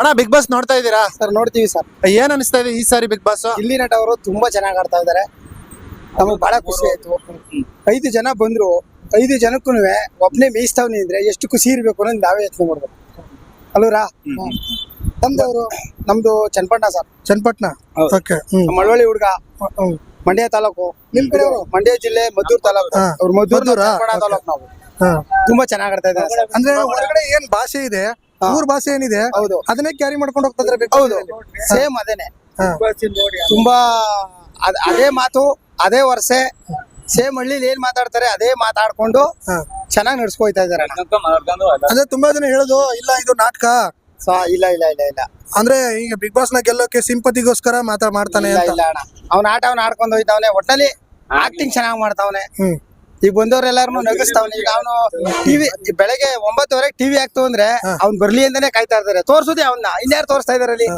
ಅಣ್ಣ big boss ನೋಡ್ತಾ ಇದ್ದೀರಾ? ಸರ್ ನೋಡ್ತೀವಿ ಸರ್. ಏನ್ ಅನಿಸ್ತಾ ಇದೆ ಈ ಸಾರಿ ಬಿಗ್ ಬಾಸ್ ಇಲ್ಲಿ ನಟ ಅವರು ತುಂಬಾ ಚೆನ್ನಾಗಿ ಆಡ್ತಾ ಇದ್ದಾರೆ. ನಮಗೆ ಬಹಳ ಖುಷಿ ಆಯ್ತು. ಐದು ಜನ ಬಂದ್ರು. ಐದು ಜನಕ್ಕೂ ಒಬ್ನೇ ಮೇಯಿಸ್ತಾವ್ನಿ ಅಂದ್ರೆ ಎಷ್ಟು ಖುಷಿ ಇರ್ಬೇಕು ಅನ್ನೋದು ನಾವೇ ಯೋಚನೆ ಮಾಡ್ಬೇಕು. ಅಲ್ವರಾ ನಮ್ದವರು ನಮ್ದು ಚನ್ನಪಟ್ಟಣ ಸರ್. ಚನ್ನಪಟ್ಟಣ. ಓಕೆ ಮಳವಳ್ಳಿ ಹುಡುಗ. ಮಂಡ್ಯ ತಾಲೂಕು. ನಿಮ್ ಕಡೆ ಮಂಡ್ಯ ಜಿಲ್ಲೆ ಮದ್ದೂರು ತಾಲೂಕು. ಅವ್ರ ಮದ್ದೂರು ತಾಲೂಕು ನಾವು. ತುಂಬಾ ಚೆನ್ನಾಗಿ ಆಡ್ತಾ ಇದ್ದಾರೆ ಅಂದ್ರೆ ಹೊರಗಡೆ ಏನ್ ಭಾಷೆ ಇದೆ? ಊರ್ ಭಾಷೆ ಏನಿದೆ? ಹೌದು. ಅದನ್ನೇ ಕ್ಯಾರಿ ಮಾಡ್ಕೊಂಡು ಹೋಗ್ತಾ ಇದ್ರೆ ಹೌದು. ಸೇಮ್ ಅದೇನೆ ತುಂಬಾ ಅದ್- ಅದೇ ಮಾತು ಅದೇ ವರ್ಷೆ ಸೇಮ್ ಹಳ್ಳಿಲಿ ಏನ್ ಮಾತಾಡ್ತಾರೆ ಅದೇ ಮಾತಾಡ್ಕೊಂಡು ಚೆನ್ನಾಗಿ ನಡ್ಸ್ಕೊಯ್ತಾ ಇದಾರೆ ಅಣ್ಣ. ಅಂದ್ರೆ ತುಂಬಾ ಜನ ಹೇಳುದು ಇಲ್ಲ ಇದು ನಾಟಕ. ಇಲ್ಲ ಇಲ್ಲ ಇಲ್ಲ ಇಲ್ಲ. ಅಂದ್ರೆ ಈಗ ಬಿಗ್ ಬಾಸ್ನ ಗೆಲ್ಲೋಕೆ ಸಿಂಪತಿಗೋಸ್ಕರ ಮಾತಾಡ್ತಾನೆ ಮಾಡ್ತಾನೆ ಇಲ್ಲ ಇಲ್ಲ ಅಣ್ಣ. ಅವ್ನ ಆಟ ಅವ್ನ ಆಡ್ಕೊಂಡು ಹೋಯ್ತಾವನೆ. ಒಟ್ಟಲ್ಲಿ ಆಕ್ಟಿಂಗ್ ಚೆನ್ನಾಗಿ ಮಾಡ್ತಾವನೆ. ಹ್ಮ್. ಈಗ ಬಂದವರೆಲ್ಲಾರು ನಗಿಸ್ತಾವನೆ. ಈಗ ಅವನು ಟಿವಿ ಬೆಳಗ್ಗೆ ಒಂಬತ್ತುವರೆಗೆ ಟಿವಿ ಆಗ್ತು ಅಂದ್ರೆ ಅವ್ನ್ ಬರ್ಲಿ ಅಂತಾನೆ ಕಾಯ್ತಾ ಇರ್ತಾರೆ. ತೋರ್ಸುದೇ ಅವನ್ನ ಇನ್ಯಾರು ತೋರಿಸ್ತಾ ಇದಾರೆ ಅಲ್ಲಿ?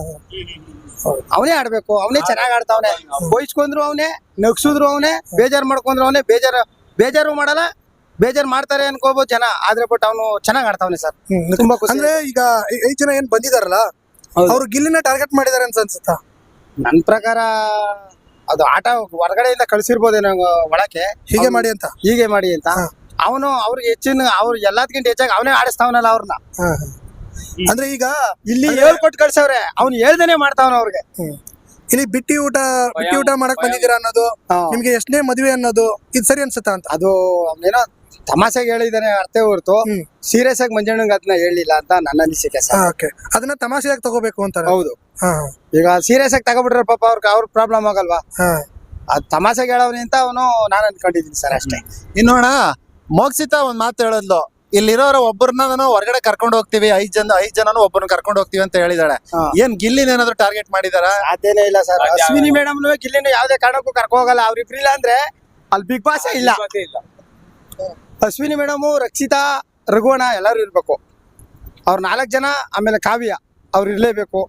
ಅವನೇ ಆಡ್ಬೇಕು. ಅವನೇ ಚೆನ್ನಾಗ್ ಆಡ್ತಾವನೆ. ಬೈಸ್ಕೊಂಡ್ರು ಅವನೇ ನಗ್ಸಿದ್ರು ಅವನೇ ಬೇಜಾರ್ ಮಾಡ್ಕೊಂಡ್ರು ಅವನೇ ಬೇಜಾರು ಬೇಜಾರು ಮಾಡಲ್ಲ ಬೇಜಾರ್ ಮಾಡ್ತಾರೆ ಅನ್ಕೋಬಹುದು ಜನ. ಆದ್ರೆ ಬಟ್ ಅವನು ಚೆನ್ನಾಗ್ ಆಡ್ತಾವನೆ ಸರ್. ತುಂಬಾ ಖುಷಿ. ಅಂದ್ರೆ ಈಗ ಐದ್ ಜನ ಏನ್ ಬಂದಿದಾರಲ್ಲ. ಅವ್ರು ಗಿಲ್ಲಿನ ಟಾರ್ಗೆಟ್ ಮಾಡಿದಾರೆ ಅಂತ ಅನ್ಸುತ್ತಾ? ನನ್ ಪ್ರಕಾರ ಅದು ಆಟ ಹೊರಗಡೆಯಿಂದ ನಾವು ಒಳಕ್ಕೆ. ಹೀಗೆ ಮಾಡಿ ಅಂತ? ಹೀಗೆ ಮಾಡಿ ಅಂತ. ಅವನು ಅವ್ರಿಗೆ ಹೆಚ್ಚಿನ ಅವ್ರು ಎಲ್ಲದಕ್ಕಿಂತ ಹೆಚ್ಚಾಗಿ ಅವನೇ ಆಡಿಸ್ತಾವನಲ್ಲ ಅವ್ರನ್ನ. ಅಂದ್ರೆ ಈಗ ಇಲ್ಲಿ ಹೇಳ್ಕೊಟ್ಟು ಕಳ್ಸವ್ರೆ. ಅವ್ನು ಹೇಳ್ದೇನೆ ಮಾಡ್ತಾವನ ಅವ್ರಿಗೆ. ಇಲ್ಲಿ ಬಿಟ್ಟಿ ಊಟ ಬಿಟ್ಟಿ ಊಟ ಮಾಡಕ್ ಬಂದಿದ್ದೀರಾ ಅನ್ನೋದು. ನಿಮ್ಗೆ ಎಷ್ಟನೇ ಮದುವೆ ಅನ್ನೋದು ಇದು ಸರಿ ಅನ್ಸುತ್ತಾ ಅಂತ? ಅದು ಅವನೇನೋ ತಮಾಷೆಗೆ ಹೇಳಿದಾನೆ ಅರ್ಥ ಹೊರತು ಹ್ಮ್. ಸೀರಿಯಸ್ ಆಗಿ ಮಂಜಣ್ಣಂಗೆ ಅದನ್ನ ಹೇಳಿಲ್ಲ ಅಂತ ನನ್ನ ಅನಿಸಿಕೆ ಸರ್. ಓಕೆ ಅದನ್ನ ತಮಾಷೆಯಾಗಿ ತಗೋಬೇಕು ಅಂತಾರೆ. ಹೌದು. ಹಾ ಈಗ ಸೀರಿಯಸ್ ಆಗಿ ತಗೊಬಿಟ್ರೆ ಪಾಪ ಅವ್ರಿಗೆ ಅವ್ರ ಪ್ರಾಬ್ಲಮ್ ಆಗಲ್ವಾ? ಹಾ. ಅದ್ ತಮಾಷೆಗೆ ಹೇಳವ್ನಿ ಅಂತ ಅವನು ನಾನು ಅನ್ಕೊಂಡಿದ್ದೀನಿ ಸರ್ ಅಷ್ಟೇ. ಇನ್ನೋಣ ಮೋಕ್ಷಿತ ಒಂದ್ ಮಾತು ಹೇಳಿದ್ಲು. ಇಲ್ಲಿರೋರ ಒಬ್ಬರನ್ನ ನಾನು ಹೊರಗಡೆ ಕರ್ಕೊಂಡು ಹೋಗ್ತೀವಿ ಐದ್ ಜನ ಐದ್ ಜನನು ಒಬ್ಬರನ್ನ ಕರ್ಕೊಂಡು ಹೋಗ್ತೀವಿ ಅಂತ ಹೇಳಿದಾಳೆ. ಹಾ. ಏನ್ ಗಿಲ್ಲಿನ ಏನಾದ್ರು ಟಾರ್ಗೆಟ್ ಮಾಡಿದಾರ? ಅದೇನೇ ಇಲ್ಲ ಸರ್. ಅಶ್ವಿನಿ ಮೇಡಮ್ ಗಿಲ್ಲಿನ ಯಾವ್ದೇ ಕಾರಣಕ್ಕೂ ಕರ್ಕೊ ಹೋಗಲ್ಲ. ಅವ್ರಿಬ್ರಿಲ್ಲ ಅಂದ್ರೆ ಅಲ್ಲಿ ಬಿಗ್ ಬಾಸ್ ಇಲ್ಲ. ಅಶ್ವಿನಿ ಮೇಡಮು ರಕ್ಷಿತಾ ರಘುವಣ ಎಲ್ಲರೂ ಇರಬೇಕು. ಅವ್ರ ನಾಲ್ಕು ಜನ ಆಮೇಲೆ ಕಾವ್ಯ ಅವ್ರು ಇರಲೇಬೇಕು.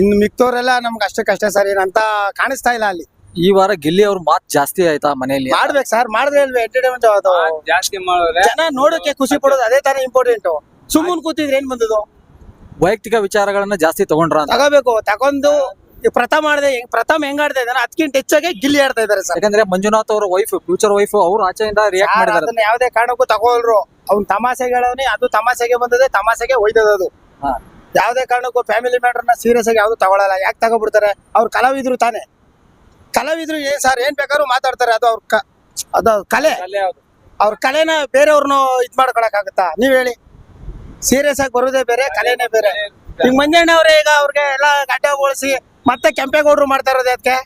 ಇನ್ನು ಮಿಕ್ತವ್ರೆಲ್ಲ ನಮ್ಗೆ ಕಷ್ಟ ಸರ್ ಏನಂತ ಕಾಣಿಸ್ತಾ ಇಲ್ಲ ಅಲ್ಲಿ. ಈ ವಾರ ಗಿಲ್ಲಿ ಅವ್ರ ಮಾತ್ ಜಾಸ್ತಿ ಆಯ್ತಾ ಮನೆಯಲ್ಲಿ? ಮಾಡ್ಬೇಕು ಸರ್ ಮಾಡಿದ್ರೆ ಎಂಟರ್ಟೈನ್ಮೆಂಟ್ ಅದು. ಜಾಸ್ತಿ ಮಾಡಿದ್ರೆ ಜನ ನೋಡೋಕೆ ಖುಷಿ ಪಡೋದು ಅದೇ ತಾನೇ ಇಂಪಾರ್ಟೆಂಟ್ ಸುಮ್ಮನೆ ಕೂತಿದ್ರೆ ಏನ್ ಬಂದದು ವೈಯಕ್ತಿಕ ವಿಚಾರಗಳನ್ನ ಜಾಸ್ತಿ ತಗೊಂಡ್ರ ತಗೋಬೇಕು ತಗೊಂಡು ಪ್ರಥಮ ಆಡದೆ ಪ್ರಥಮ ಹೆಂಗ್ ಆಡ್ತಾ ಇದಾರೆ ಅದಕ್ಕಿಂತ ಹೆಚ್ಚಾಗಿ ಗಿಲ್ಲಿ ಆಡ್ತಾ ಇದಾರೆ ಸರ್. ಯಾಕಂದ್ರೆ ಮಂಜುನಾಥ್ ಅವ್ರ ವೈಫ್ ಫ್ಯೂಚರ್ ವೈಫ್ ಅವ್ರ ಆಚೆಯಿಂದ ರಿಯಾಕ್ಟ್ ಮಾಡಿದಾರೆ ಅದನ್ನ ಯಾವ್ದೇ ಕಾರಣಕ್ಕೂ ತಗೋಲ್ರು ಅವ್ನ್ ತಮಾಷೆ ಹೇಳವ್ನಿ ಅದು ತಮಾಷೆಗೆ ಬಂದದೆ ತಮಾಷೆಗೆ ಒಯ್ದದದು. ಯಾವ್ದೇ ಕಾರಣಕ್ಕೂ ಫ್ಯಾಮಿಲಿ ಮ್ಯಾಟರ್ನ ಸೀರಿಯಸ್ ಆಗಿ ಯಾವ್ದು ತಗೊಳಲ್ಲ. ಯಾಕೆ ತಗೋಬಿಡ್ತಾರೆ? ಅವ್ರ ಕಲಾವಿದ್ರು ತಾನೆ. ಕಲಾವಿದ್ರು ಏನ್ ಸರ್ ಏನ್ ಬೇಕಾದ್ರು ಮಾತಾಡ್ತಾರೆ. ಅದು ಅವ್ರ ಅದು ಕಲೆ. ಅವ್ರ ಕಲೆನ ಬೇರೆಯವ್ರನ್ನ ಇದ್ ಮಾಡ್ಕೊಳಕ್ ಆಗುತ್ತಾ ನೀವ್ ಹೇಳಿ. ಸೀರಿಯಸ್ ಆಗಿ ಬರೋದೇ ಬೇರೆ ಕಲೆನೇ ಬೇರೆ. ಈಗ ಮಂಜಣ್ಣ ಅವ್ರೆ ಈಗ ಅವ್ರಿಗೆ ಎಲ್ಲ ಗಡ್ಡ ಬೋಳ್ಸಿ ಮತ್ತೆ ಕೆಂಪೇಗೌಡರು ಮಾಡ್ತಾ ಇರೋದು ಅದಕ್ಕೆ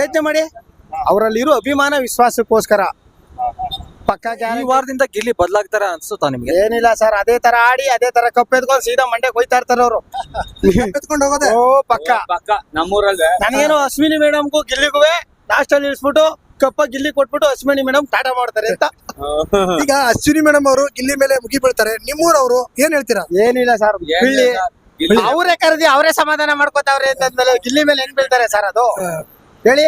ಯೋಚನೆ ಮಾಡಿ. ಅವರಲ್ಲಿರೋ ಅಭಿಮಾನ ವಿಶ್ವಾಸಕ್ಕೋಸ್ಕರ. ಪಕ್ಕ ಈ ವಾರದಿಂದ ಗಿಲ್ಲಿ ಬದಲಾಗ್ತಾರ ಅನ್ಸುತ್ತಾ ನಿಮ್ಗೆ? ಏನಿಲ್ಲ ಸರ್ ಅದೇ ತರ ಆಡಿ ಅದೇ ತರ ಕಪ್ಪ ಎತ್ಕೊಂಡು ಸೀದಾ ಮಂಡೆ ಹೋಯ್ತಾ ಇರ್ತಾರ ಅವರು. ಎತ್ಕೊಂಡು ಹೋಗೋದು? ಓ ಪಕ್ಕ. ಪಕ್ಕ. ನಮ್ಮೂರಲ್ಲಿ ನನಗೇನು ಅಶ್ವಿನಿ ಮೇಡಮ್ಗೂ ಗಿಲ್ಲಿಗೂ ಲಾಸ್ಟ್ ಅಲ್ಲಿ ಇಳಿಸ್ಬಿಟ್ಟು ಕಪ್ಪ ಗಿಲ್ಲಿ ಕೊಟ್ಬಿಟ್ಟು ಅಶ್ವಿನಿ ಮೇಡಮ್ ಟಾಟಾ ಮಾಡ್ತಾರೆ ಅಂತ. ಈಗ ಅಶ್ವಿನಿ ಮೇಡಮ್ ಅವರು ಗಿಲ್ಲಿ ಮೇಲೆ ಮುಗಿ ಬೀಳ್ತಾರೆ ನಿಮ್ಮೂರವರು ಏನ್ ಹೇಳ್ತೀರಾ? ಏನಿಲ್ಲ ಸರ್. ಅವರೇ ಕರೆದಿ ಅವರೇ ಸಮಾಧಾನ ಮಾಡ್ಕೋತಾವ್ರೆ ಅಂತಂದ್ಮೇಲೆ ಗಿಲ್ಲಿ ಮೇಲೆ ಏನ್ ಬೀಳ್ತಾರೆ ಸರ್ ಅದು? ಹೇಳಿ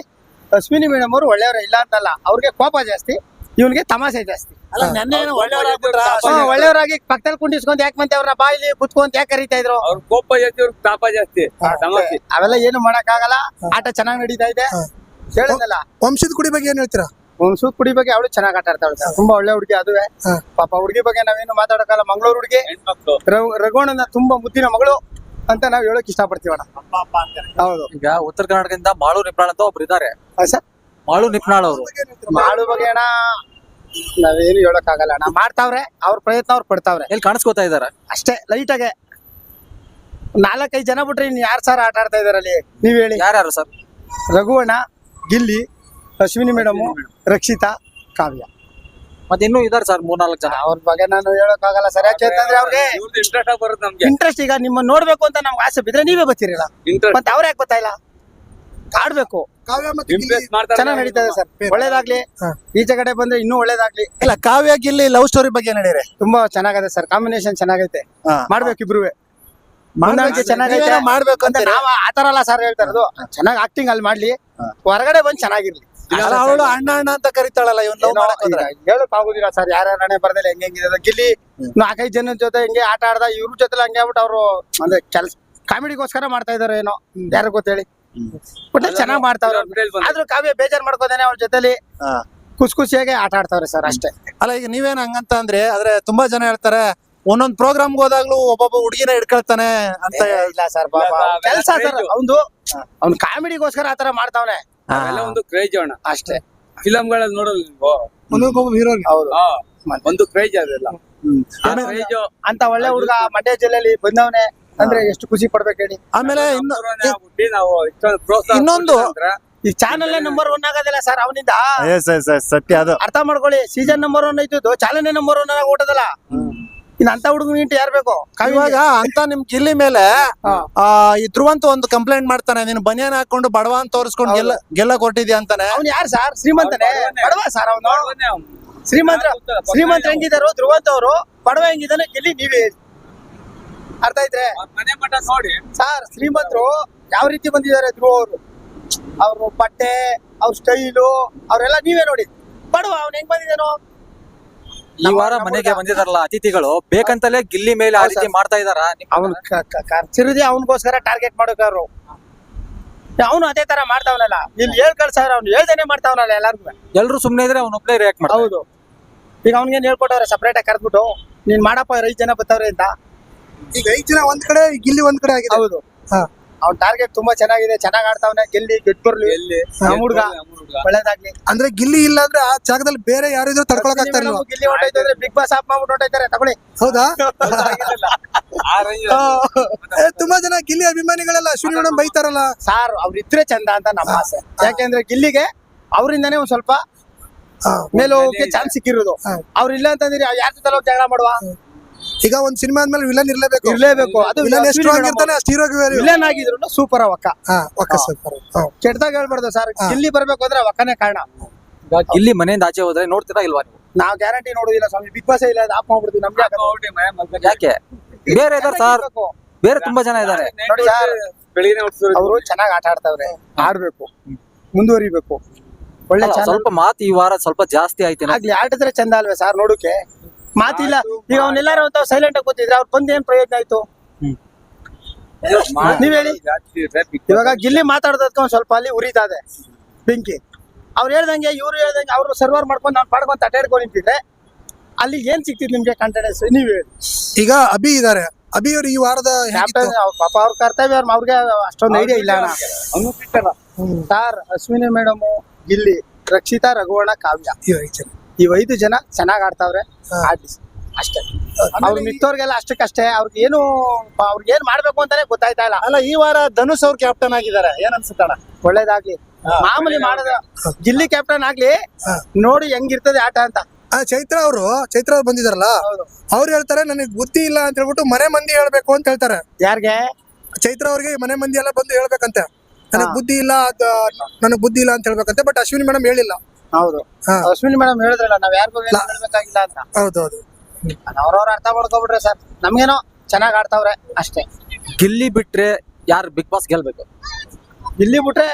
ಅಶ್ವಿನಿ ಮೇಡಮ್ ಅವರು ಒಳ್ಳೆಯವ್ರ ಇಲ್ಲ ಅಂತಲ್ಲ ಅವ್ರಿಗೆ ಕೋಪ ಜಾಸ್ತಿ ಇವನ್ಗೆ ತಮಾಷೆ ಜಾಸ್ತಿ. ಒಳ್ಳೆಯವರಾಗಿ ನೆನ್ನೆ ಏನೋ ಒಳ್ಳೆಯವ್ರಾಗ್ಬಿಟ್ರ ಹಾ, ಒಳ್ಳೆಯವ್ರಾಗಿ ಪಕ್ಕದಲ್ಲಿ ಕುಂಡಿಸ್ಕೊಂಡ್ ಯಾಕೆ ಮತ್ತೆ ಅವ್ರನ್ನ ಬಾಯಿಲಿ ಕುತ್ಕೊಂತ ಯಾಕೆ ಕರಿತಾ ಇದ್ರು? ಅವ್ರ ಕೋಪ ಜಾಸ್ತಿ ಅವ್ರ ತಾಪ ಜಾಸ್ತಿ. ಅವೆಲ್ಲ ಏನು ಮಾಡಕ್ ಆಗಲ್ಲ ಆಟ ಚೆನ್ನಾಗಿ ನಡೀತಾ ಇದೆ. ಹೇಳಿದ್ನಲ್ಲ ವಂಶದ ಕುಡಿ ಬಗ್ಗೆ ಏನ್ ಹೇಳ್ತೀರಾ? ಒಂದ್ ಸೂತ್ ಕುಡಿ ಬಗ್ಗೆ ಅವಳು ಚೆನ್ನಾಗಿ ಆಟ ಆಡ್ತಾಳೆ ಸರ್. ತುಂಬಾ ಒಳ್ಳೆ ಹುಡುಗಿ ಅದುವೆ. ಪಾಪ ಹುಡುಗಿ ಬಗ್ಗೆ ನಾವೇನು ಮಾತಾಡಕಲ್ಲ ಮಂಗಳೂರು ಹುಡುಗಿ. ರಘುವಣ್ಣನ ತುಂಬಾ ಮುದ್ದಿನ ಮಗಳು ಅಂತ ನಾವ್ ಹೇಳಕ್ ಇಷ್ಟಪಡ್ತೀವಣ್ಣ. ಹೌದು. ಈಗ ಉತ್ತರ ಕರ್ನಾಟಕದಿಂದ ಮಾಳು ನಿಪ್ರಾಣ ಅಂತ ಒಬ್ರು ಇದಾರೆ. ಹಾ, ಸರ್. ಮಾಳು ನಿಪ್ನಾಳ್ ಅವರು. ಮಾಳು ಬಗ್ಗೆ ಅಣ್ಣ ನಾವೇನು ಹೇಳಕ್ ಆಗಲ್ಲ. ಅಣ್ಣ ಮಾಡ್ತಾವ್ರೆ ಅವ್ರ ಪ್ರಯತ್ನ ಅವ್ರು ಪಡ್ತಾವ್ರೆ. ಎಲ್ಲಿ ಕಾಣಿಸ್ಕೊತಾ ಇದಾರೆ? ಅಷ್ಟೇ ಲೈಟ್ ಆಗಿ. ನಾಲ್ಕೈದು ಜನ ಬಿಟ್ರಿ ಇನ್ ಯಾರು ಸರ್ ಆಟ ಆಡ್ತಾ ಇದಾರೆ ಅಲ್ಲಿ? ನೀವ್ ಹೇಳಿ. ಯಾರ್ಯಾರು ಸರ್ ರಘುವಣ್ಣ ಗಿಲ್ಲಿ ಅಶ್ವಿನಿ ಮೇಡಮ್ ರಕ್ಷಿತಾ ಕಾವ್ಯ. ಮತ್ತೆ ಇನ್ನೂ ಇದಾರೆ ಸರ್ ಮೂರ್ನಾಲ್ಕು ಜನ. ಅವ್ರ ಬಗ್ಗೆ ನಾನು ಹೇಳಕ್ಕಾಗಲ್ಲ ಸರ್ ಯಾಕೆ ಅಂತಂದ್ರೆ ಅವ್ರಿಗೆ? ಬರುತ್ತೆ ನಮ್ಗೆ. ಇಂಟ್ರೆಸ್ಟ್ ಈಗ ನಿಮ್ಮ ನೋಡ್ಬೇಕು ಅಂತ ನಮ್ಗೆ ಆಸೆ ಬಿದ್ರೆ ನೀವೇ ಬರ್ತೀರಲ್ಲ. ಇಂಟ್ರೆಸ್ಟ್ ಮತ್ತೆ ಅವ್ರ ಯಾಕೆ ಬರ್ತಾ ಇಲ್ಲ? ಆಡ್ಬೇಕು ಚೆನ್ನಾಗಿ ನಡೀತಾ ಇದೆ ಸರ್ ಒಳ್ಳೇದಾಗ್ಲಿ. ಈಚೆ ಕಡೆ ಬಂದ್ರೆ ಇನ್ನೂ ಒಳ್ಳೇದಾಗ್ಲಿ. ಇಲ್ಲ ಕಾವ್ಯ ಗಿಲ್ಲಿ ಲವ್ ಸ್ಟೋರಿ ಬಗ್ಗೆ ನಡೀರಿ ತುಂಬಾ ಚೆನ್ನಾಗಿದೆ ಸರ್ ಕಾಂಬಿನೇಷನ್ ಚೆನ್ನಾಗೈತೆ. ಮಾಡ್ಬೇಕು ಇಬ್ರುವೆ. ಚೆನ್ನಾಗೈತೆ. ಮಾಡ್ಬೇಕು ಅಂತ ನಾವು ಆತರ ಅಲ್ಲ ಸರ್ ಹೇಳ್ತಾ ಇರೋದು. ಚೆನ್ನಾಗಿ ಆಕ್ಟಿಂಗ್ ಅಲ್ಲಿ ಮಾಡ್ಲಿ. ಹೊರಗಡೆ ಬಂದ್ ಚೆನ್ನಾಗಿರ್ಲಿ. ಅವಳು ಅಣ್ಣ ಅಣ್ಣ ಅಂತ ಕರಿತಾಳಲ್ಲ ಇವ್ನು ಲವ್ ಹೇಳಕ್ ಆಗುದಿಲ್ಲ ಸರ್ ಯಾರ ಹಣೆ ಬರ್ದಿಲ್ಲ ಹೆಂಗ್ ಹೆಂಗಿದೆ ಗಿಲ್ಲಿ ನಾಲ್ಕೈದು ಜನ ಜೊತೆ ಹಿಂಗೆ ಆಟ ಆಡ್ದ ಇವ್ರ ಜೊತೆ ಹಂಗೆ ಆಗ್ಬಿಟ್ಟು ಅವರು ಅಂದ್ರೆ ಕೆಲ್ಸ ಕಾಮಿಡಿಗೋಸ್ಕರ ಮಾಡ್ತಾ ಇದಾರೆ ಏನೋ ಯಾರು ಗೊತ್ತೇಳಿ? ಒಟ್ಟ ಚೆನ್ನಾಗ್ ಮಾಡ್ತಾವ್ರೆ. ಆದ್ರೂ ಕಾವ್ಯ ಬೇಜಾರ್ ಮಾಡ್ಕೋದೇನೆ ಅವ್ರ ಜೊತೆಲಿ. ಖುಷಿ ಖುಷಿಯಾಗಿ ಆಟ ಆಡ್ತಾವ್ರೆ ಸರ್ ಅಷ್ಟೇ. ಅಲ್ಲ ಈಗ ನೀವೇನ್ ಹಂಗಂತ ಅಂದ್ರೆ ಆದ್ರೆ ತುಂಬಾ ಜನ ಹೇಳ್ತಾರೆ ಒಂದೊಂದ್ ಪ್ರೋಗ್ರಾಮ್ ಹೋದಾಗ್ಲೂ ಒಬ್ಬೊಬ್ಬ ಹುಡುಗಿನ ಹಿಡ್ಕೊಳ್ತಾನೆ ಅಂತ ಇಲ್ಲ ಸರ್ ಕೆಲಸ ಸರ್. ಅವಂದು ಅವ್ನ್ ಕಾಮಿಡಿಗೋಸ್ಕರ ಆತರ ಮಾಡ್ತಾವ್ನೆ. ಅವೆಲ್ಲ ಒಂದು ಕ್ರೇಜ್ ಅಣ್ಣ ಅಷ್ಟೇ. ಫಿಲಮ್ಗಳಲ್ಲಿ ನೋಡಲ್ಲ ನೀವು? ಹೀರೋ ಹೌದು. ಒಂದು ಕ್ರೇಜ್ ಅದೆಲ್ಲ ಕ್ರೇಜ್ ಅಂತ ಒಳ್ಳೆ ಹುಡುಗ ಮಂಡ್ಯ ಜಿಲ್ಲೆಯಲ್ಲಿ ಬಂದವನೆ ಅಂದ್ರೆ ಎಷ್ಟು ಖುಷಿ ಪಡ್ಬೇಕು ಹೇಳಿ. ಆಮೇಲೆ ಇನ್ನು ನಾವು ಇಷ್ಟೊಂದು ಪ್ರೋತ್ಸಾಹ ಇನ್ನೊಂದು- ಕೊಟ್ಟಿದ್ರೆ ಈ ಚಾನಲ್ ನಂಬರ್ ಒನ್ ಆಗೋದಿಲ್ಲ ಸರ್ ಅವನಿಂದ? ಎಸ್ ಎಸ್ ಎಸ್ ಸತ್ಯ ಅದು. ಅರ್ಥ ಮಾಡ್ಕೊಳ್ಳಿ. ಸೀಸನ್ ನಂಬರ್ ಒನ್ ಐತಿದ್ದು ಚಾಲನೆ ನಂಬರ್ ಒನ್ ಆಗ ಓಟದಲ್ಲ ಇನ್ ಅಂತ ಹುಡುಗ ಇಂಟು ಯಾರು ಬೇಕು? ಇವಾಗ ಅಂತ ನಿಮ್ ಗಿಲ್ಲಿ ಮೇಲೆ. ಆ ಈ ಧ್ರುವಂತ ಒಂದು ಕಂಪ್ಲೇಂಟ್ ಮಾಡ್ತಾನೆ ನೀನು ಬನಿಯನ್ ಹಾಕೊಂಡು ಬಡವ ಅಂತ ತೋರಿಸ್ಕೊಂಡು ಗೆಲ್ಲ ಗೆಲ್ಲ ಕೊಟ್ಟಿದ್ಯಾ ಅಂತಾನೆ. ಅವ್ನು ಯಾರು ಸರ್? ಶ್ರೀಮಂತನೇ? ಬಡವ ಸರ್ ಅವನು. ಶ್ರೀಮಂತ? ಶ್ರೀಮಂತ ಹೆಂಗಿದಾರೋ ಧ್ರುವಂತ ಅವರು ಬಡವ ಹೆಂಗಿದಾನೆ ಗೆಲ್ಲಿ ನೀವೇ. ಅರ್ಥ ಆಯ್ತ್ರೆ? ಅವ್ನ್ ಮನೆ ಮಠ ನೋಡಿ. ಸರ್ ಶ್ರೀಮಂತರು ಯಾವ ರೀತಿ ಬಂದಿದ್ದಾರೆ ಧ್ರುವ ಅವರು? ಅವ್ರ ಬಟ್ಟೆ ಅವ್ರ ಸ್ಟೈಲು ಅವ್ರೆಲ್ಲ ನೀವೇ ನೋಡಿ. ಬಡವ ಅವ್ನು ಹೆಂಗ್ ಬಂದಿದ್ದಾನೋ? ಈ ವಾರ ಮನೆಗೆ ಬಂದಿದಾರಲ್ಲ ಅತಿಥಿಗಳು ಬೇಕಂತಲೇ ಗಿಲ್ಲಿ ಮೇಲೆ ಆ ರೀತಿ ಮಾಡ್ತಾ ಇದಾರ ಅವನ್ ಖರ್ಚಿರದೆ ಅವನಿಗೋಸ್ಕರ ಟಾರ್ಗೆಟ್ ಮಾಡೋಕಾರು ಅವನು ಅದೇ ತರ ಮಾಡ್ತಾವನಲ್ಲ ಇಲ್ಲಿ ಹೇಳ್ ಕಳ್ಸಾರ ಅವ್ನು ಹೇಳ್ದೇನೆ ಮಾಡ್ತಾವನಲ್ಲ ಎಲ್ಲಾರ್ಗು ಎಲ್ರು ಸುಮ್ನೆ ಇದ್ರೆ ಅವನೊಬ್ನೇ ರಿಯಾಕ್ಟ್ ಮಾಡ ಹೌದು. ಈಗ ಅವ್ನಿಗೇನ್ ಹೇಳ್ಕೊಟ್ಟವ್ರೆ ಸಪ್ರೇಟ್ ಆಗಿ ಕರೆದ್ಬಿಟ್ಟು ನೀನ್ ಮಾಡಪ್ಪ ಐದ್ ಜನ ಬರ್ತಾವ್ರೆ ಅಂತ. ಈಗ ಐದ್ ಜನ ಒಂದ್ ಕಡೆ ಗಿಲ್ಲಿ ಒಂದ್ ಕಡೆ ಆಗಿದೆ. ಹೌದು. ಹಾ. ಅವ್ನ್ ಟಾರ್ಗೆಟ್ ತುಂಬಾ ಚೆನ್ನಾಗಿದೆ ಚೆನ್ನಾಗ್ ಆಡ್ತಾವನೆ. ಗಿಲ್ಲಿ ಗೆದ್ ಬರ್ಲಿ. ಎಲ್ಲಿ ನಮ್ಮ ಹುಡ್ಗ. ಒಳ್ಳೇದಾಗ್ಲಿ. ಅಂದ್ರೆ ಗಿಲ್ಲಿ ಇಲ್ಲ ಅಂದ್ರೆ ಆ ಜಾಗದಲ್ಲಿ ಬೇರೆ ಯಾರಿದ್ರು ತಡ್ಕೊಳಕ್ ಆಗ್ತಾ ಇಲ್ವಾ? ಗಿಲ್ಲಿ ಅಂದ್ರೆ ಬಿಗ್ ಬಾಸ್ ಆಫ್ ಮಾಡ್ಬಿಟ್ಟು ಹೊಂಟೈತಾರೆ ತಗೊಳ್ಳಿ. ಹೌದಾ? ಆ range ಏ, ತುಂಬಾ ಜನ ಗಿಲ್ಲಿ ಅಭಿಮಾನಿಗಳೆಲ್ಲ ಅಶ್ವಿನಿ ಮೇಡಮ್ ಬೈತಾರಲ್ಲ. ಸಾರ್ ಅವ್ರ ಇದ್ರೆ ಚಂದ ಅಂತ ನಮ್ಮ ಆಸೆ. ಯಾಕೆಂದ್ರೆ ಗಿಲ್ಲಿಗೆ ಅವರಿಂದಾನೇ ಒಂದ್ ಸ್ವಲ್ಪ ಹಾ. ಮೇಲೆ ಹೋಗಕ್ಕೆ ಚಾನ್ಸ್ ಸಿಕ್ಕಿರೋದು. ಅವ್ರ ಇಲ್ಲ ಅಂತಂದ್ರೆ ಯಾರ ಜೊತೆ ಹೋಗಿ ಜಗಳ ಮಾಡುವ? ಈಗ ಒಂದ್ ಸಿನಿಮಾ ಅಂದ್ಮೇಲೆ ವಿಲನ್ ಇರ್ಲೇಬೇಕು. ಇರ್ಲೇಬೇಕು. ಅದು ವಿಲನ್ ಎಷ್ಟು ಆಗಿರ್ತಾನೆ ಅಷ್ಟು ಹೀರೋ ವಿಲನ್ ಆಗಿದ್ರು ಸೂಪರ್ ಅವಕ್ಕ ಹಾ ಓಕೆ ಸೂಪರ್ ಕೆಟ್ಟದಾಗ ಹೇಳ್ಬಾರ್ದು ಸರ್ ಇಲ್ಲಿ ಬರ್ಬೇಕು ಅಂದ್ರೆ ಅವಕ್ಕನೇ ಕಾರಣ. ಇಲ್ಲಿ ಮನೆಯಿಂದ ಆಚೆ ಹೋದ್ರೆ ನೋಡ್ತೀರಾ ಇಲ್ವಾ ನೀವು? ನಾವು ಗ್ಯಾರಂಟಿ ನೋಡೋದಿಲ್ಲ ಸ್ವಾಮಿ. ಬಿಗ್ ಬಾಸ್ ಇಲ್ಲ ಆಫ್ ಮಾಡ್ಬಿಡ್ತೀವಿ. ನಮ್ಗೆ ಯಾಕೆ? ಬೇರೆ ಇದಾರೆ ಸರ್ ಬೇರೆ ತುಂಬಾ ಜನ ಇದಾರೆ ನೋಡಿ ಸರ್. ಅವರು ಚೆನ್ನಾಗಿ ಆಟ ಆಡ್ತಾವ್ರೆ. ಆಡ್ಬೇಕು. ಮುಂದುವರಿಬೇಕು. ಒಳ್ಳೆ ಸ್ವಲ್ಪ ಮಾತು ಈ ವಾರ ಸ್ವಲ್ಪ ಜಾಸ್ತಿ ಆಯ್ತೇನೆ? ಆಗ್ಲಿ ಆಡಿದ್ರೆ ಚಂದ ಅಲ್ವೇ ಸರ್ ನೋಡಕ್ಕೆ ಮಾತಿಲ್ಲ. ಈಗ ಅವನ್ನೆಲ್ಲಾರು ಅಂತ ಸೈಲೆಂಟ್ ಆಗಿ ಕೂತಿದ್ರೆ ಅವ್ರು ಬಂದ್ ಏನ್ ಪ್ರಯೋಜನ ಆಯ್ತು? ನೀವ್ ಹೇಳಿ. ಇವಾಗ ಗಿಲ್ಲಿ ಮಾತಾಡೋದಕ್ಕೆ ಒಂದ್ ಸ್ವಲ್ಪ ಅಲ್ಲಿ ಉರಿತಾ ಇದೆ ಬೆಂಕಿ ಅವ್ರು ಹೇಳ್ದಂಗೆ ಇವ್ರು ಹೇಳ್ದಂಗೆ ಅವ್ರು ಸರ್ವರ್ ಮಾಡ್ಕೊಂಡು ನಾನು ಪಾಡ್ಕೊಂಡು ತಟ್ಟೆಡ್ಕೊಂಡು ನಿಂತಿದ್ರೆ ಅಲ್ಲಿ ಏನ್ ಸಿಕ್ತಿದ್ ನಿಮ್ಗೆ ಕಾನ್ಫಿಡೆನ್ಸ್ ನೀವ್ ಹೇಳಿ. ಈಗ ಅಭಿ ಇದಾರೆ. ಅಭಿ ಅವ್ರು ಈ ವಾರದ ಕ್ಯಾಪ್ಟನ್ ಪಾಪ ಅವ್ರ ಕರ್ತವ್ಯ ಅವ್ರ್- ಅವ್ರಿಗೆ ಅಷ್ಟೊಂದು ಐಡಿಯಾ ಇಲ್ಲ ಸಾರ್ ಅಶ್ವಿನಿ ಮೇಡಮ್ ಗಿಲ್ಲಿ ರಕ್ಷಿತಾ ರಘುವಣ ಕಾವ್ಯ. ಈ ಐದು ಜನ ಚೆನ್ನಾಗ್ ಆಡ್ತಾವ್ರೆ. ಅಷ್ಟೇ ಆಡ್ಲಿ. ಅಷ್ಟೇ. ಅವ್ರು ಮಿತ್ತವ್ರಿಗೆಲ್ಲ ಅಷ್ಟಕ್ಕಷ್ಟೇ. ಅವ್ರಿಗೆ ಏನು ಅವ್ರಿಗೆ ಏನ್ ಮಾಡ್ಬೇಕು ಅಂತಾನೆ ಗೊತ್ತಾಯ್ತಾ ಇಲ್ಲ. ಅಲ್ಲ ಈ ವಾರ ಧನುಷ್ ಅವ್ರ ಕ್ಯಾಪ್ಟನ್ ಆಗಿದ್ದಾರೆ. ಏನ್ ಅನ್ಸುತ್ತಣ್ಣ ಒಳ್ಳೇದಾಗ್ಲಿ. ಮಾಮೂಲಿ ಮಾಡದ ಗಿಲ್ಲಿ ಕ್ಯಾಪ್ಟನ್ ಆಗ್ಲಿ. ನೋಡಿ ಹೆಂಗಿರ್ತದೆ ಆಟ ಅಂತ. ಆ ಚೈತ್ರ ಅವರು ಚೈತ್ರ ಅವ್ರು ಬಂದಿದಾರಲ್ಲ ಅವ್ರು ಹೇಳ್ತಾರೆ ನನಗೆ ಬುದ್ಧಿ ಇಲ್ಲ ಅಂತ ಹೇಳ್ಬಿಟ್ಟು ಮನೆ ಮಂದಿ ಹೇಳ್ಬೇಕು ಅಂತ ಹೇಳ್ತಾರೆ. ಯಾರಿಗೆ? ಚೈತ್ರ ಅವ್ರಿಗೆ ಮನೆ ಮಂದಿ ಎಲ್ಲ ಬಂದು ಹೇಳ್ಬೇಕಂತೆ. ನನಗ್. ಬುದ್ಧಿ ಇಲ್ಲ ನನಗ್ ಬುದ್ಧಿ ಇಲ್ಲ ಅಂತ ಹೇಳ್ಬೇಕಂತೆ ಬಟ್ ಅಶ್ವಿನಿ ಮೇಡಮ್ ಹೇಳಿಲ್ಲ. ಹೌದು. ಹಾ. ಅಶ್ವಿನಿ ಮೇಡಮ್ ಹೇಳಿದ್ರಲ್ಲ ನಾವ್ ಯಾರಿಗೂ ಏನು ಹೇಳ್ಬೇಕಾಗಿಲ್ಲ ಅಂತ. ಹೌದೌದು. ಅವ್ರವ್ರ ಅರ್ಥ ಮಾಡ್ಕೊಬಿಟ್ರೆ ಸರ್ ನಮ್ಗೇನೋ ಚೆನ್ನಾಗ್ ಆಡ್ತಾವ್ರೆ ಅಷ್ಟೇ. ಗಿಲ್ಲಿ ಬಿಟ್ರೆ ಯಾರು ಬಿಗ್ ಬಾಸ್ ಗೆಲ್ಬೇಕು? ಇಲ್ಲಿ ಬಿಟ್ರೆ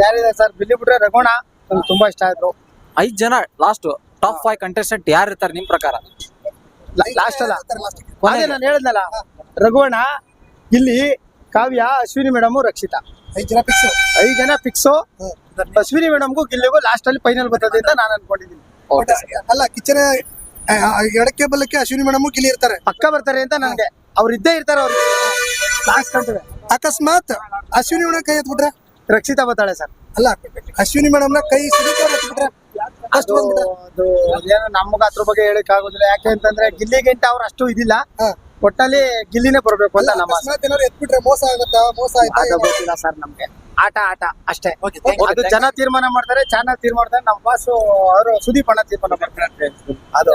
ಯಾರಿದೆ ಸರ್? ಬಿಲ್ಲಿ ಬಿಟ್ರೆ ರಘುಣ ನಂಗೆ ತುಂಬಾ ಇಷ್ಟ ಆದ್ರು. ಐದ್ ಜನ ಲಾಸ್ಟ್ ಟಾಪ್ ಫೈವ್ ಕಂಟೆಸ್ಟೆಂಟ್ ಯಾರು ಇರ್ತಾರೆ ನಿಮ್ ಪ್ರಕಾರ? ಲಾಸ್ಟ್ ಅಲ್ಲ. ಅದೇ ನಾನು ಹೇಳಿದ್ನಲ್ಲ ರಘುವಣ ಇಲ್ಲಿ ಕಾವ್ಯ ಅಶ್ವಿನಿ ಮೇಡಮ್ ರಕ್ಷಿತಾ. ಐದ್ ಜನ ಫಿಕ್ಸ್ ಐದು ಜನ ಫಿಕ್ಸು ಅಶ್ವಿನಿ ಮೇಡಮ್ಗೂ ಗಿಲ್ಲಿಗೂ ಲಾಸ್ಟ್ ಅಲ್ಲಿ ಫೈನಲ್ ಬರ್ತದೆ ಅಂತ ನಾನು ಅನ್ಕೊಂಡಿದ್ದೀನಿ ಅಲ್ಲ ಕಿಚನ್ ಎಡಕ್ಕೆ ಬಲಕ್ಕೆ ಅಶ್ವಿನಿ ಮೇಡಮ್ ಗಿಲ್ಲಿ ಇರ್ತಾರೆ. ಪಕ್ಕ ಬರ್ತಾರೆ ಅಂತ ನನಗೆ. ಅವ್ರು ಇದ್ದೇ ಇರ್ತಾರೆ ಅವ್ರಿಗೆ ಲಾಸ್ಟ್ ಅಂತವೆ ಅಕಸ್ಮಾತ್ ಅಶ್ವಿನಿ ಮೇಡಮ್ ಕೈ ಎತ್ಬಿಟ್ರೆ? ರಕ್ಷಿತಾ ಬರ್ತಾಳೆ ಸರ್. ಅಲ್ಲ ಅಶ್ವಿನಿ ಮೇಡಮ್ನ ಕೈ ಎತ್ಬಿಟ್ರೆ? ಅಷ್ಟು ಬಂದ್ಬಿಟ್ರೆ? ಅದು ಏನು ನಮ್ಗೆ ಅದ್ರ ಬಗ್ಗೆ ಹೇಳಕ್ ಆಗೋದಿಲ್ಲ. ಯಾಕೆ ಅಂತಂದ್ರೆ ಗಿಲ್ಲಿಗಿಂತ ಅವ್ರು ಅಷ್ಟು ಇದಿಲ್ಲ. ಒಟ್ಟಲ್ಲಿ ಗಿಲ್ಲಿನೇ ಬರ್ಬೇಕು ಅಂತ ನಮ್ಮ ಏನಾದ್ರು ಎತ್ಬಿಟ್ರೆ ಮೋಸ ಆಗುತ್ತಾ? ಮೋಸ ಆಯ್ತಾ ಅದು ಗೊತ್ತಿಲ್ಲ ಸರ್ ನಮ್ಗೆ. ಆಟ ಆಟ ಅಷ್ಟೇ. ಅದು ಜನ ತೀರ್ಮಾನ ಮಾಡ್ತಾರೆ ಚಾನಲ್ ತೀರ್ಮಾನ ಮಾಡ್ತಾರೆ. ನಮ್ಮ ಬಾಸು ಅವರು ಸುದೀಪ್ ಅಣ್ಣ ತೀರ್ಮಾನ ಮಾಡ್ತಾರೆ ಅದು.